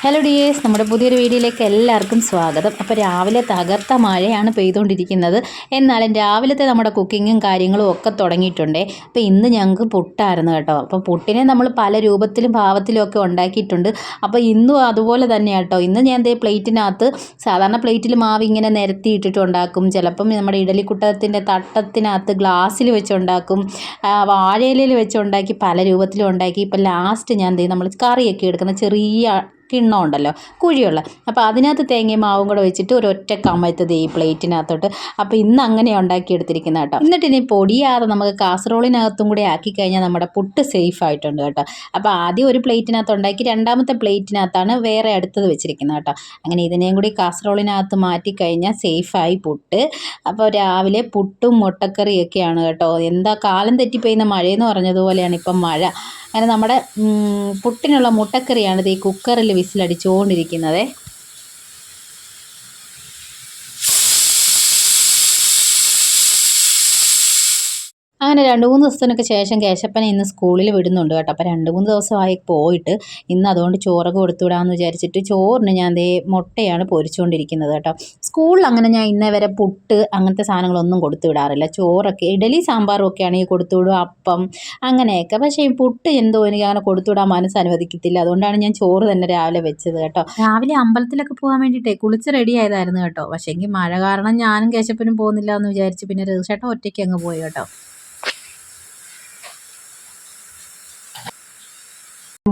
Hello dears നമ്മുടെ പുതിയൊരു വീഡിയോയിലേക്ക് എല്ലാവർക്കും സ്വാഗതം. അപ്പോൾ രാവിലെ തകർത്ത മഴയാണ് പെയ്തുകൊണ്ടിരിക്കുന്നത്. എന്നാലും രാവിലത്തെ നമ്മുടെ കുക്കിങ്ങും കാര്യങ്ങളും ഒക്കെ തുടങ്ങിയിട്ടുണ്ട്. അപ്പോൾ ഇന്ന് ഞങ്ങൾക്ക് പുട്ടായിരുന്നു കേട്ടോ. അപ്പോൾ പുട്ടിനെ നമ്മൾ പല രൂപത്തിലും ഭാവത്തിലും ഒക്കെ ഉണ്ടാക്കിയിട്ടുണ്ട്. അപ്പോൾ ഇന്നും അതുപോലെ തന്നെ കേട്ടോ. ഇന്ന് ഞാൻ ദേ പ്ലേറ്റിനകത്ത് സാധാരണ പ്ലേറ്റിൽ മാവ് ഇങ്ങനെ നിരത്തി ഇട്ടിട്ട് ഉണ്ടാക്കും. ചിലപ്പം നമ്മുടെ ഇഡലിക്കുട്ടത്തിന്റെ തട്ടത്തിനകത്ത് ഗ്ലാസ്സിൽ വെച്ചുണ്ടാക്കും വാഴയിലയിൽ വെച്ചുണ്ടാക്കി പല രൂപത്തിലും ഉണ്ടാക്കി. ഇപ്പോൾ ലാസ്റ്റ് ഞാൻ ദേ നമ്മൾ കറിയൊക്കെ എടുക്കുന്ന ചെറിയ കിണ്ണം ഉണ്ടല്ലോ കുഴിയുള്ള. അപ്പോൾ അതിനകത്ത് തേങ്ങയും മാവും കൂടെ വെച്ചിട്ട് ഒരു ഒറ്റ കമഴ്ത്തത് ഈ പ്ലേറ്റിനകത്തോട്ട്. അപ്പോൾ ഇന്ന് അങ്ങനെ ഉണ്ടാക്കിയെടുത്തിരിക്കുന്നത് കേട്ടോ. എന്നിട്ട് ഇനി പൊടിയാതെ നമുക്ക് കാസറോളിനകത്തും കൂടി ആക്കി കഴിഞ്ഞാൽ നമ്മുടെ പുട്ട് സേഫ് ആയിട്ടുണ്ട് കേട്ടോ. അപ്പോൾ ആദ്യം ഒരു പ്ലേറ്റിനകത്ത് ഉണ്ടാക്കി രണ്ടാമത്തെ പ്ലേറ്റിനകത്താണ് വേറെ അടുത്തത് വെച്ചിരിക്കുന്നത് കേട്ടോ. അങ്ങനെ ഇതിനെയും കൂടി കാസറോളിനകത്ത് മാറ്റി കഴിഞ്ഞാൽ സേഫായി പുട്ട്. അപ്പോൾ രാവിലെ പുട്ടും മുട്ടക്കറിയൊക്കെയാണ് കേട്ടോ. എന്താ കാലം തെറ്റിപ്പോയുന്ന മഴയെന്ന് പറഞ്ഞതുപോലെയാണ് ഇപ്പം മഴ. അങ്ങനെ നമ്മുടെ പുട്ടിനുള്ള മുട്ടക്കറിയാണ് ഇത് ഈ കുക്കറിൽ വിസിലടിച്ചുകൊണ്ടിരിക്കുന്നത്. അങ്ങനെ രണ്ട് മൂന്ന് ദിവസത്തിനൊക്കെ ശേഷം കേശപ്പനെ ഇന്ന് സ്കൂളിൽ വിടുന്നുണ്ട് കേട്ടോ. അപ്പോൾ രണ്ട് മൂന്ന് ദിവസമായി പോയിട്ട് ഇന്ന് അതുകൊണ്ട് ചോറൊക്കെ കൊടുത്തുവിടാമെന്ന് വിചാരിച്ചിട്ട് ചോറിന് ഞാൻ ദേ മുട്ടയാണ് പൊരിച്ചുകൊണ്ടിരിക്കുന്നത് കേട്ടോ. സ്കൂളിൽ അങ്ങനെ ഞാൻ ഇന്നേ വരെ പുട്ട് അങ്ങനത്തെ സാധനങ്ങളൊന്നും കൊടുത്തു വിടാറില്ല. ചോറൊക്കെ ഇഡലി സാമ്പാറും ഒക്കെ ആണെങ്കിൽ കൊടുത്തു വിടും അപ്പം അങ്ങനെയൊക്കെ. പക്ഷേ ഈ പുട്ട് എന്തോ എനിക്ക് അങ്ങനെ കൊടുത്തു വിടാൻ മനസ്സ് അനുവദിക്കത്തില്ല. അതുകൊണ്ടാണ് ഞാൻ ചോറ് തന്നെ രാവിലെ വെച്ചത് കേട്ടോ. രാവിലെ അമ്പലത്തിലൊക്കെ പോകാൻ വേണ്ടിയിട്ടേ കുളിച്ച് റെഡി ആയതായിരുന്നു കേട്ടോ. പക്ഷേ എങ്കിൽ മഴ കാരണം ഞാനും കേശപ്പനും പോകുന്നില്ല എന്ന് വിചാരിച്ച് പിന്നെ രഘുചേട്ടൻ ഒറ്റയ്ക്ക് അങ്ങ് പോയി കേട്ടോ.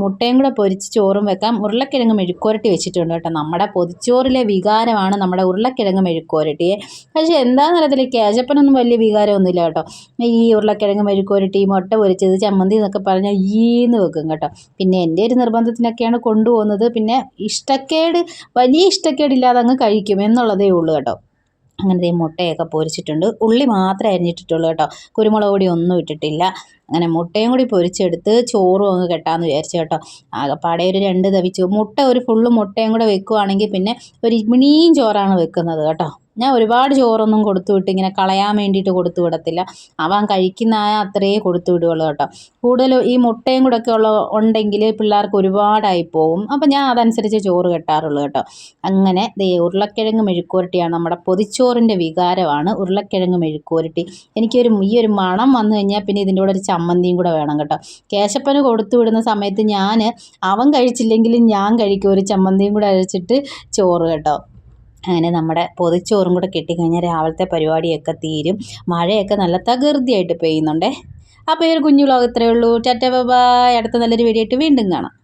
മുട്ടയും കൂടെ പൊരിച്ച് ചോറും വെക്കാം. ഉരുളക്കിഴങ്ങ് മെഴുക്കുരട്ടി വെച്ചിട്ടുണ്ട് കേട്ടോ. നമ്മുടെ പൊതിച്ചോറിലെ വികാരമാണ് നമ്മുടെ ഉരുളക്കിഴങ്ങ് മെഴുക്കുരട്ടിയെ പക്ഷേ എന്താണെന്ന് അറിയത്തില്ല. കേശപ്പനൊന്നും വലിയ വികാരമൊന്നുമില്ല കേട്ടോ. ഈ ഉരുളക്കിഴങ്ങ് മെഴുക്കുരട്ടി മുട്ട പൊരിച്ചത് ചമ്മന്തി എന്നൊക്കെ പറഞ്ഞാൽ ഈന്ന് വെക്കും കേട്ടോ. പിന്നെ എന്റെ ഒരു നിർബന്ധത്തിനൊക്കെയാണ് കൊണ്ടുപോകുന്നത്. പിന്നെ ഇഷ്ടക്കേട് വലിയ ഇഷ്ടക്കേടില്ലാതെ അങ്ങ് കഴിക്കും എന്നുള്ളതേ ഉള്ളൂ കേട്ടോ. അങ്ങനെ ദേ മുട്ടയൊക്കെ പൊരിച്ചിട്ടുണ്ട്. ഉള്ളി മാത്രമേ അരിഞ്ഞിട്ടിട്ടുള്ളൂ കേട്ടോ. കുരുമുളക് പൊടി ഒന്നും ഇട്ടിട്ടില്ല. അങ്ങനെ മുട്ടയും കൂടി പൊരിച്ചെടുത്ത് ചോറും അങ്ങ് കെട്ടാമെന്ന് വിചാരിച്ചു കേട്ടോ. ആകെപ്പാടെ ഒരു രണ്ട് തവിച്ചു. മുട്ട ഒരു ഫുള്ള് മുട്ടയും കൂടെ വെക്കുവാണെങ്കിൽ പിന്നെ ഒരു ഇമിണിയും ചോറാണ് വെക്കുന്നത് കേട്ടോ. ഞാൻ ഒരുപാട് ചോറൊന്നും കൊടുത്തു വിട്ട് ഇങ്ങനെ കളയാൻ വേണ്ടിയിട്ട് കൊടുത്തു വിടത്തില്ല അവൻ കഴിക്കുന്ന അത്രയേ കൊടുത്തു വിടുകയുള്ളൂ കേട്ടോ. കൂടുതലും ഈ മുട്ടയും കൂടെ ഒക്കെ ഉള്ള ഉണ്ടെങ്കിൽ പിള്ളേർക്ക് ഒരുപാടായി പോകും അപ്പം ഞാൻ അതനുസരിച്ച് ചോറ് കെട്ടാറുള്ളൂ കേട്ടോ. അങ്ങനെ ദേ ഉരുളക്കിഴങ്ങ് മെഴുക്കുവരട്ടിയാണ് നമ്മുടെ പൊതിച്ചോറിന്റെ വികാരമാണ് ഉരുളക്കിഴങ്ങ് മെഴുക്കുവരട്ടി. എനിക്കൊരു ഈ ഒരു മണം വന്നു കഴിഞ്ഞാൽ പിന്നെ ഇതിന്റെ കൂടെ ഒരു ചമ്മന്തിയും കൂടെ വേണം കേട്ടോ. കേശപ്പന് കൊടുത്തു വിടുന്ന സമയത്ത് ഞാൻ അവൻ കഴിച്ചില്ലെങ്കിലും ഞാൻ കഴിക്കും. ഒരു ചമ്മന്തിയും കൂടെ അരച്ചിട്ട് ചോറ് കേട്ടോ. അങ്ങനെ നമ്മുടെ പൊതിച്ചോറും കൂടെ കിട്ടിക്കഴിഞ്ഞാൽ രാവിലത്തെ പരിപാടിയൊക്കെ തീരും. മഴയൊക്കെ നല്ല തകൃതിയായിട്ട് പെയ്യുന്നുണ്ടേ. അപ്പോൾ ഈ ഒരു കുഞ്ഞു വ്ലോഗ് ഇത്രയേ ഉള്ളൂ. ചറ്റ ബൈ. അടുത്ത നല്ലൊരു വീഡിയോ ആയിട്ട് വീണ്ടും കാണാം.